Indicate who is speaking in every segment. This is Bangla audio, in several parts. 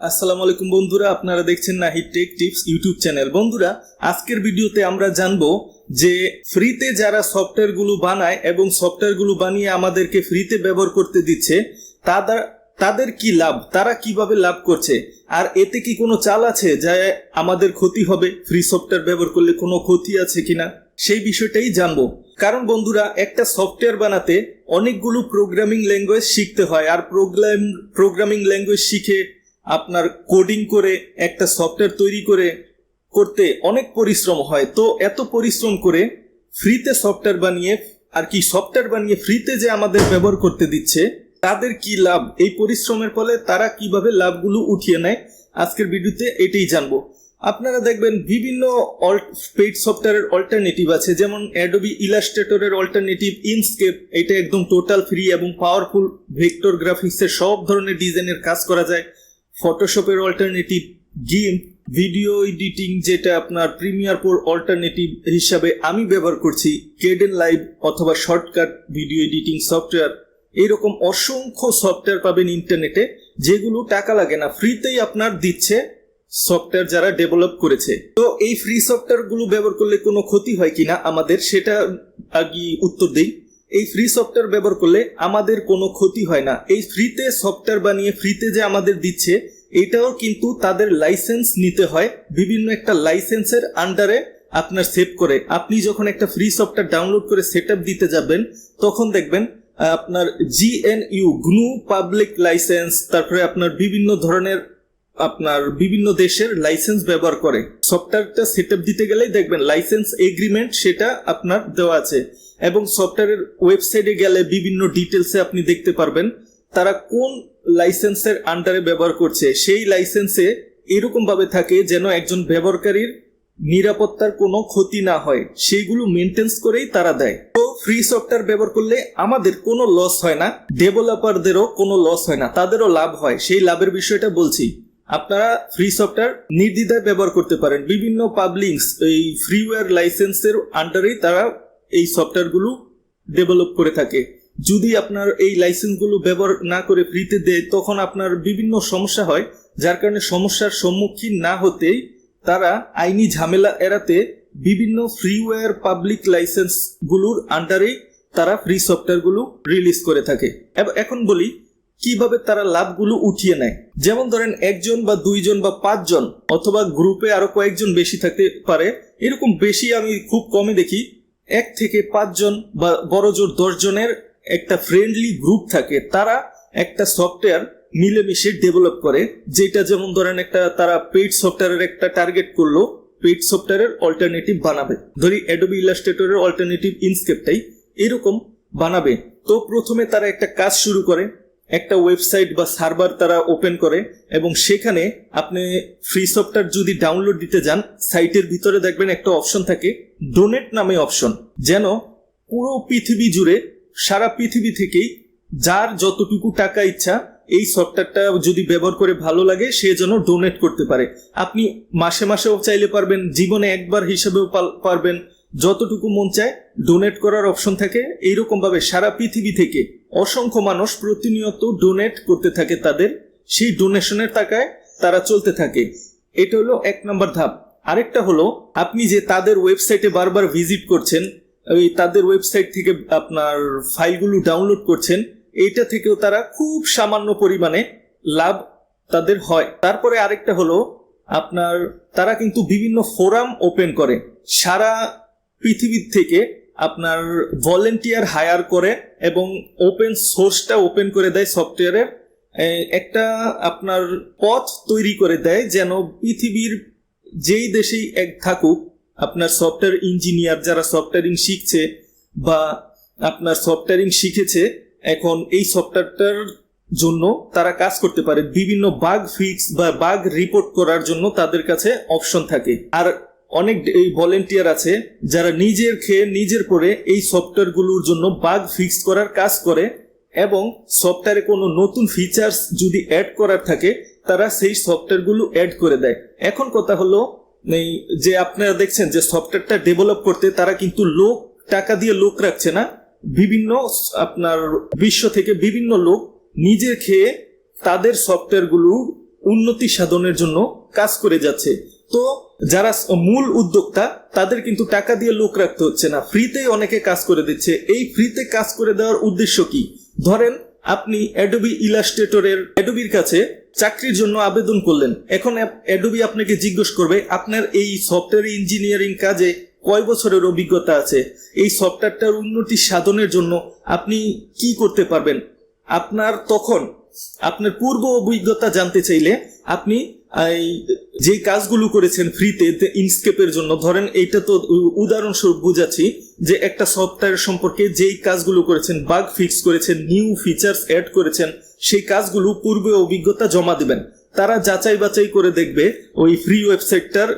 Speaker 1: আসসালামু আলাইকুম বন্ধুরা, আপনারা দেখছেন Nahid tech tips YouTube channel বন্ধুরা, আজকের ভিডিওতে আমরা জানব যে ফ্রিতে যারা সফটওয়্যারগুলো বানায় এবং সফটওয়্যারগুলো বানিয়ে আমাদেরকে ফ্রিতে ব্যবহার করতে দিচ্ছে তাদের তাদের কি লাভ? তারা কীভাবে লাভ করছে? আর এতে কি কোনো চাল আছে যা আমাদের ক্ষতি হবে? ফ্রি সফটওয়্যার ব্যবহার করলে কোনো ক্ষতি আছে কিনা? সেই বিষয়টাই জানব। কারণ বন্ধুরা, একটা সফটওয়্যার বানাতে অনেকগুলো প্রোগ্রামিং ল্যাঙ্গুয়েজ শিখতে হয়। আর প্রোগ্রাম প্রোগ্রামিং ল্যাঙ্গুয়েজ শিখে আপনার কোডিং করে, একটা সফটওয়্যার তৈরি করে করতে অনেক পরিশ্রম হয়। তো এত পরিশ্রম করে ফ্রিতে সফটওয়্যার বানিয়ে, আর কি সফটওয়্যার বানিয়ে ফ্রিতে যে আমাদের ব্যবহার করতে দিচ্ছে, তাদের কি লাভ? এই পরিশ্রমের ফলে তারা কীভাবে লাভগুলো উঠিয়ে নেয়? আজকের ভিডিওতে এটাই জানব। আপনারা দেখবেন বিভিন্ন পেইড সফটওয়্যারের অল্টারনেটিভ আছে, যেমন অ্যাডোবি ইলাস্ট্রেটরের অল্টারনেটিভ ইনস্কেপ এটা একদম টোটাল ফ্রি এবং পাওয়ারফুল ভেক্টর গ্রাফিক্সের সব ধরনের ডিজাইনের কাজ করা যায়। ফটোশপের অল্টারনেটিভ গিম ভিডিও এডিটিং যেটা আপনার প্রিমিয়ার প্রোর অল্টারনেটিভ হিসাবে আমি ব্যবহার করছি কেডেন লাইভ অথবা শর্টকাট ভিডিও এডিটিং সফটওয়্যার এইরকম অসংখ্য সফটওয়্যার পাবেন ইন্টারনেটে যেগুলো টাকা লাগে না ফ্রিতেই আপনার দিচ্ছে। সফটওয়্যার যারা ডেভেলপ করেছে। তো এই ফ্রি সফটওয়্যারগুলো ব্যবহার করলে কোনো ক্ষতি হয় কিনা আমাদের সেটা আগে উত্তর দিই। এই ফ্রি সফটওয়্যার ব্যবহার করলে আমাদের কোনো ক্ষতি হয় না। এই ফ্রিতে সফটওয়্যার বানিয়ে ফ্রিতে যে আমাদের দিচ্ছে, এটাও কিন্তু তাদের লাইসেন্স নিতে হয়। বিভিন্ন একটা লাইসেন্সের আন্ডারে আপনার সেভ করে। আপনি যখন একটা ফ্রি সফটওয়্যার ডাউনলোড করে সেট দিতে যাবেন, তখন দেখবেন আপনার জিএনইউ গ্নু পাবলিক লাইসেন্স তারপরে আপনার বিভিন্ন ধরনের আপনার বিভিন্ন দেশের লাইসেন্স ব্যবহার করে। সফটওয়্যারটা সেট দিতে গেলেই দেখবেন লাইসেন্স এগ্রিমেন্ট সেটা আপনার দেওয়া আছে। এবং সফটওয়্যারের ওয়েবসাইটে গেলে বিভিন্ন ডিটেলসে আপনি দেখতে পারবেন তারা কোন লাইসেন্সের আন্ডারে ব্যবহার করছে। সেই লাইসেন্সে এরকম ভাবে থাকে যেন একজন ব্যবহারকারীর নিরাপত্তার কোনো ক্ষতি না হয়। সেইগুলো মেনটেন্স করেই তারা দেয়। তো ফ্রি সফটওয়্যার ব্যবহার করলে আমাদের কোনো লস হয় না। ডেভেলপারদেরও কোনো লস হয় না। তাদেরও লাভ হয়। সেই লাভের বিষয়টা বলছি। আপনারা ফ্রি সফটওয়্যার নির্দ্বিধায় ব্যবহার করতে পারেন। বিভিন্ন পাবলিংস এই ফ্রিওয়্যার লাইসেন্সের আন্ডারেই তারা এই সফটওয়্যারগুলো ডেভেলপ করে থাকে। যদি আপনার এই লাইসেন্সগুলো ব্যবহার না করে ফ্রিতে দেয়, তখন আপনার বিভিন্ন সমস্যা হয়। যার কারণে সমস্যার সম্মুখীন না হতেই তারা আইনি ঝামেলা এড়াতে বিভিন্ন ফ্রিওয়্যার পাবলিক লাইসেন্সগুলোর আন্ডারেই তারা ফ্রি সফটওয়্যারগুলো রিলিজ করে থাকে। এখন বলি কীভাবে তারা লাভগুলো উঠিয়ে নেয়। যেমন ধরেন একজন বা দুইজন বা পাঁচজন অথবা গ্রুপে আরও কয়েকজন বেশি থাকতে পারে, এরকম বেশি আমি খুব কমই দেখি। এক থেকে পাঁচজন বা বড় জোর দশ জনের একটা ফ্রেন্ডলি গ্রুপ থাকে। তারা একটা সফটওয়্যার মিলেমিশে ডেভেলপ করে, যেটা যেমন ধরেন একটা তারা পেইড সফটওয়্যারের একটা টার্গেট করল পেইড সফটওয়্যারের অল্টারনেটিভ বানাবে। ধরি অ্যাডোবি ইলাস্ট্রেটরের অল্টারনেটিভ ইনস্কেপটাই এরকম বানাবে। তো প্রথমে তারা একটা কাজ শুরু করে একটা ওয়েবসাইট বা সার্ভার তারা ওপেন করে এবং সেখানে আপনি ফ্রি সফটওয়্যার যদি ডাউনলোড দিতে যান সাইটের ভিতরে দেখবেন একটা অপশন থাকে ডোনেট নামে অপশন যেন পুরো পৃথিবী জুড়ে, সারা পৃথিবী থেকেই যার যতটুকু টাকা ইচ্ছা, এই সফটওয়্যারটা যদি ব্যবহার করে ভালো লাগে, সে যেন ডোনেট করতে পারে। আপনি মাসে মাসেও চাইলে পারবেন, জীবনে একবার হিসেবেও পারবেন। যতটুকু মন চায় ডোনেট করার অপশন থাকে। এইরকম ভাবে সারা পৃথিবী থেকে অসংখ্য মানুষ প্রতিনিয়ত ডোনেট করতে থাকে তাদের। সেই ডোনেশনের টাকায় তারা চলতে থাকে। এটা হলো এক নম্বর ধাপ। আরেকটা হলো, আপনি যে তাদের ওয়েবসাইটে বারবার ভিজিট করছেন, ওই তাদের ওয়েবসাইট থেকে আপনার ফাইলগুলো ডাউনলোড করছেন, এইটা থেকেও তারা খুব সামান্য পরিমাণে লাভ তাদের হয়। তারপরে আরেকটা হলো, আপনার তারা কিন্তু বিভিন্ন ফোরাম ওপেন করে। সারা পৃথিবীর থেকে আপনার ভলেন্টিয়ার হায়ার করে এবং ওপেন সোর্সটা ওপেন করে দেয় সফটওয়্যারের একটা আপনার পথ তৈরি করে দেয় যেন পৃথিবীর যেই দেশেই এক থাকুক, আপনার সফটওয়্যার ইঞ্জিনিয়ার যারা সফটওয়্যারিং শিখছে বা আপনার সফটওয়্যারিং শিখেছে, এখন এই সফটওয়্যারটার জন্য তারা কাজ করতে পারে। বিভিন্ন বাগ ফিক্স বা বাগ রিপোর্ট করার জন্য তাদের কাছে অপশন থাকে। আর অনেক এই ভলেন্টিয়ার আছে, যারা নিজের খেয়ে নিজের করে এই সফটওয়্যারগুলোর জন্য বাগ ফিক্স করার কাজ করে এবং সফটওয়্যারে কোনো নতুন ফিচার্স যদি অ্যাড করার থাকে, তারা সেই সফটওয়্যারগুলো অ্যাড করে দেয়। এখন কথা হলো, এই যে আপনারা দেখছেন যে সফটওয়্যারটা ডেভেলপ করতে তারা কিন্তু লোক, টাকা দিয়ে লোক রাখছে না। বিভিন্ন আপনার বিশ্ব থেকে বিভিন্ন লোক নিজে খেয়ে তাদের সফটওয়্যারগুলো উন্নতি সাধনের জন্য কাজ করে যাচ্ছে। তো যারা মূল উদ্যোক্তা, তাদের কিন্তু টাকা দিয়ে লোক রাখতে হচ্ছে না। ফ্রিতেই অনেকে কাজ করে দিচ্ছে। এই ফ্রিতে কাজ করে দেওয়ার উদ্দেশ্য কি? ধরেন, আপনি অ্যাডোবি ইলাস্ট্রেটরের অ্যাডোবির কাছে চাকরির জন্য আবেদন করলেন। এখন অ্যাডোবি আপনাকে জিজ্ঞেস করবে, আপনার এই সফটওয়্যার ইঞ্জিনিয়ারিং কাজে কয় বছরের অভিজ্ঞতা আছে? এই সফটওয়্যারটার উন্নতি সাধনের জন্য আপনি কি করতে পারবেন? আপনার তখন, আপনার পূর্ব অভিজ্ঞতা জানতে চাইলে আপনি যে কাজগুলো করেছেন ফ্রিতে ইনস্কেপের জন্য, ধরেন এইটা তো উদাহরণস্বরূপ বুঝাচ্ছি যে একটা সফটওয়্যার সম্পর্কে যেই কাজগুলো করেছেন, বাগ ফিক্স করেছেন, নিউ ফিচার্স অ্যাড করেছেন, সেই কাজগুলো পূর্বে অভিজ্ঞতা জমা দিবেন। তারা যাচাই বাছাই করে দেখবে ওই ফ্রি ওয়েবসাইটটার,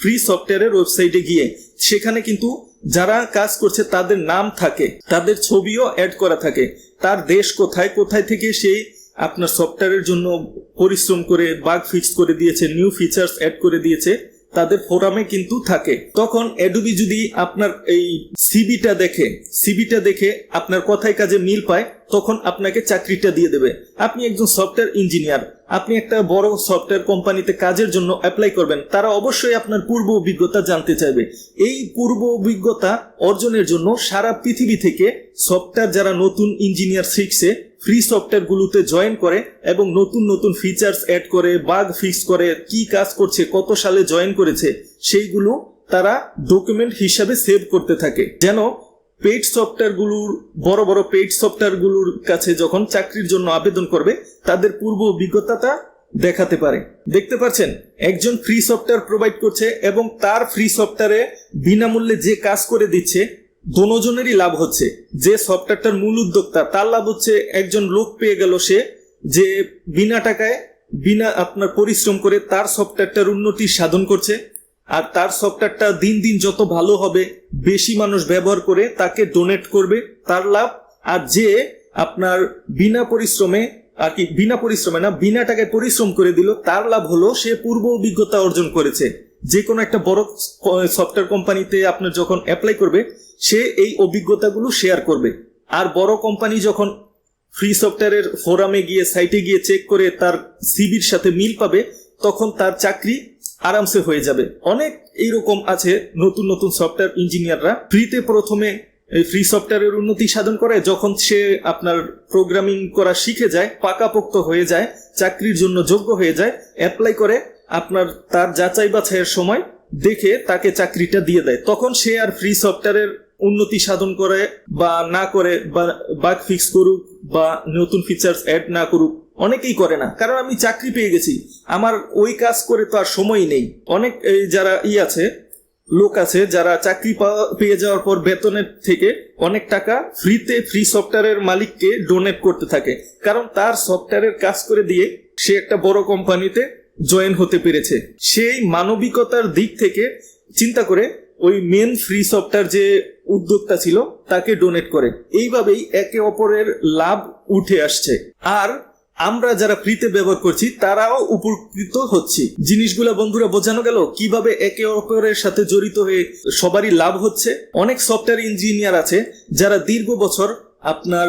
Speaker 1: ফ্রি সফটওয়্যারের ওয়েবসাইটে গিয়ে। সেখানে কিন্তু যারা কাজ করছে তাদের নাম থাকে, তাদের ছবিও অ্যাড করা থাকে। তার দেশ কোথায় কোথায় থেকে সেই আপনার সফটওয়্যারের জন্য পরিশ্রম করে বাগ ফিক্স করে দিয়েছে নিউ ফিচার্স অ্যাড করে দিয়েছে, তাদের ফোরামে কিন্তু থাকে। তখন অ্যাডুবি যদি আপনার এই সিবিটা দেখে সিবিটা দেখে আপনার কথায় কাজে মিল পায় তখন আপনাকে চাকরিটা দিয়ে দেবে। আপনি একজন সফটওয়্যার ইঞ্জিনিয়ার আপনি একটা বড় সফটওয়্যার কোম্পানিতে কাজের জন্য অ্যাপ্লাই করবেন, তারা অবশ্যই আপনার পূর্ব অভিজ্ঞতা জানতে চাইবে। এই পূর্ব অভিজ্ঞতা অর্জনের জন্য সারা পৃথিবী থেকে সফটওয়্যার যারা নতুন ইঞ্জিনিয়ার শিখছে ফ্রি সফটওয়্যারগুলোতে জয়েন করে এবং নতুন নতুন ফিচার্স অ্যাড করে বাগ ফিক্স করে, কি কাজ করছে, কত সালে জয়েন করেছে, সেইগুলো তারা ডকুমেন্ট হিসাবে সেভ করতে থাকে। যেন পেইড সফটওয়্যারগুলোর বড় বড় পেইড সফটওয়্যারগুলোর কাছে যখন চাকরির জন্য আবেদন করবে, তাদের পূর্ব অভিজ্ঞতাটা দেখাতে পারে। দেখতে পাচ্ছেন, একজন ফ্রি সফটওয়্যার প্রোভাইড করছে এবং তার ফ্রি সফটওয়্যারে বিনামূল্যে যে কাজ করে দিচ্ছে দোনোজনেরই লাভ হচ্ছে। যে সফটওয়্যারটার মূল উদ্যোক্তা, তার লাভ হচ্ছে একজন লোক পেয়ে গেল সে, যে বিনা টাকায় বিনা আপনার পরিশ্রম করে তার সফটওয়্যারটার উন্নতি সাধন করছে। আর তার সফটওয়্যারটা দিন দিন যত ভালো হবে, বেশি মানুষ ব্যবহার করে তাকে ডোনেট করবে, তার লাভ। আর যে আপনার বিনা পরিশ্রমে, আর কি, বিনা পরিশ্রমে না, বিনা টাকায় পরিশ্রম করে দিল, তার লাভ হলো সে পূর্ব অভিজ্ঞতা অর্জন করেছে। যে কোনো একটা বড় সফটওয়্যার কোম্পানিতে আপনার যখন অ্যাপ্লাই করবে, সে এই অভিজ্ঞতাগুলো শেয়ার করবে। আর বড় কোম্পানি যখন ফ্রি সফটওয়্যারের ফোরামে গিয়ে সাইটে গিয়ে চেক করে তার সিবির সাথে মিল পাবে, তখন তার চাকরি আরামসে হয়ে যাবে। অনেক এইরকম আছে নতুন নতুন সফটওয়্যার ইঞ্জিনিয়াররা ফ্রিতে প্রথমে ফ্রি সফটওয়্যারের উন্নতি সাধন করে, যখন সে আপনার প্রোগ্রামিং করা শিখে যায়, পাকাপোক্ত হয়ে যায়, চাকরির জন্য যোগ্য হয়ে যায় অ্যাপ্লাই করে, আপনার তার যাচাই বাছাইয়ের সময় দেখে তাকে চাকরিটা দিয়ে দেয়। তখন সে আর ফ্রি সফটওয়্যারের উন্নতি সাধন করে বা না করে বা বাগ ফিক্স করুক বা নতুন ফিচার্স অ্যাড না করুক অনেকেই করে না। কারণ আমি চাকরি পেয়ে গেছি। আমার ওই কাজ করে তো আর সময় নেই। অনেক যারা ই আছে, লোক আছে, যারা চাকরি পেয়ে যাওয়ার পর বেতনের থেকে অনেক টাকা ফ্রিতে ফ্রি সফটওয়্যারের মালিককে ডোনেট করতে থাকে। কারণ তার সফটওয়্যারের কাজ করে দিয়ে সে একটা বড় কোম্পানিতে জয়েন হতে পেরেছে। সেই মানবিকতার দিক থেকে চিন্তা করে ওই মেন ফ্রি সফটওয়্যার যে উদ্যোক্তা ছিল, তাকে ডোনেট করে। এইভাবেই একে অপরের লাভ উঠে আসছে। আর আমরা যারা ফ্রিতে ব্যবহার করছি, তারাও উপকৃত হচ্ছি। জিনিসগুলা বন্ধুরা বোঝানো গেল, কীভাবে একে অপরের সাথে জড়িত হয়ে সবারই লাভ হচ্ছে। অনেক সফটওয়্যার ইঞ্জিনিয়ার আছে, যারা দীর্ঘ বছর আপনার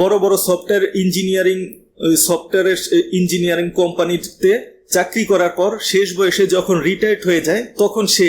Speaker 1: বড় বড় সফটওয়্যার ইঞ্জিনিয়ারিং সফটওয়্যারের ইঞ্জিনিয়ারিং কোম্পানিতে চাকরি করার পর, শেষ বয়সে যখন রিটায়ার্ড হয়ে যায়, তখন সে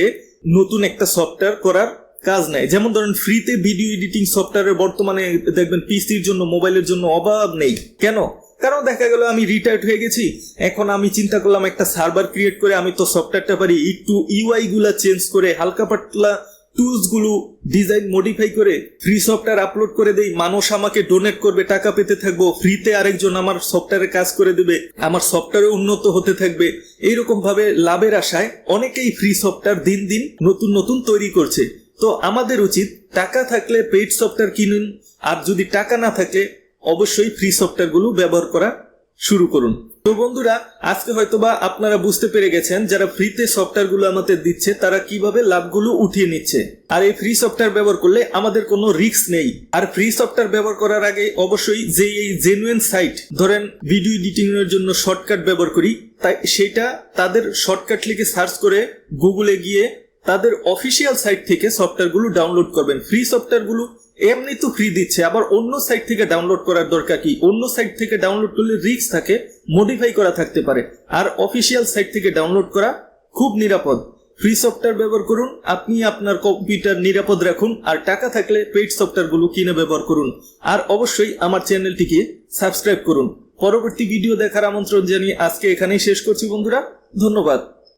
Speaker 1: নতুন একটা সফটওয়্যার করার কাজ নেয়। যেমন ধরেন ফ্রিতে ভিডিও এডিটিং সফটওয়্যারের বর্তমানে দেখবেন পিসির জন্য মোবাইলের জন্য অভাব নেই। কেন? কারণ দেখা গেল আমি রিটায়ার্ড হয়ে গেছি। এখন আমি চিন্তা করলাম একটা সার্ভার ক্রিয়েট করে আমি তো সফটওয়্যারটা পারি, একটু ইউআই গুলা চেঞ্জ করে, হালকা পাতলা টুলসগুলো ডিজাইন মডিফাই করে ফ্রি সফটওয়্যার আপলোড করে দেই। মানুষ আমাকে ডোনেট করবে, টাকা পেতে থাকব ফ্রিতে আরেকজন আমার সফটওয়্যারে কাজ করে দেবে, আমার সফটওয়্যার উন্নত হতে থাকবে। এইরকম ভাবে লাভের আশায় অনেকেই ফ্রি সফটওয়্যার দিন দিন নতুন নতুন তৈরি করছে। তো আমাদের উচিত টাকা থাকলে পেইড সফটওয়্যার কিনুন, আর যদি টাকা না থাকে অবশ্যই ফ্রি সফটওয়্যারগুলো ব্যবহার করা শুরু করুন। তো বন্ধুরা, আজকে হয়তোবা আপনারা বুঝতে পেরে গেছেন যারা ফ্রিতে সফটওয়্যারগুলো আমাদের দিচ্ছে, তারা কীভাবে লাভগুলো উঠিয়ে নিচ্ছে। আর এই ফ্রি সফটওয়্যার ব্যবহার করলে আমাদের কোনো রিস্ক নেই। আর ফ্রি সফটওয়্যার ব্যবহার করার আগে অবশ্যই যে এই জেনুইন সাইট ধরেন ভিডিও এডিটিং এর জন্য শর্টকাট ব্যবহার করি, তাই সেটা তাদের শর্টকাট লিখে সার্চ করে গুগলে গিয়ে তাদের অফিসিয়াল সাইট থেকে সফটওয়্যারগুলো ডাউনলোড করবেন। ফ্রি সফটওয়্যারগুলো এমনি তো ফ্রি দিচ্ছে, আবার অন্য সাইট থেকে ডাউনলোড করার দরকার কি? অন্য সাইট থেকে ডাউনলোড করলে রিস্ক থাকে মডিফাই করা থাকতে পারে। আর অফিসিয়াল সাইট থেকে ডাউনলোড করা খুব নিরাপদ। ফ্রি সফটওয়্যার ব্যবহার করুন, আপনি আপনার কম্পিউটার নিরাপদ রাখুন, আর টাকা থাকলে পেইড সফটওয়্যারগুলো কিনে ব্যবহার করুন। আর অবশ্যই আমার চ্যানেলটিকে সাবস্ক্রাইব করুন। পরবর্তী ভিডিও দেখার আমন্ত্রণ জানিয়ে আজকে এখানেই শেষ করছি বন্ধুরা, ধন্যবাদ।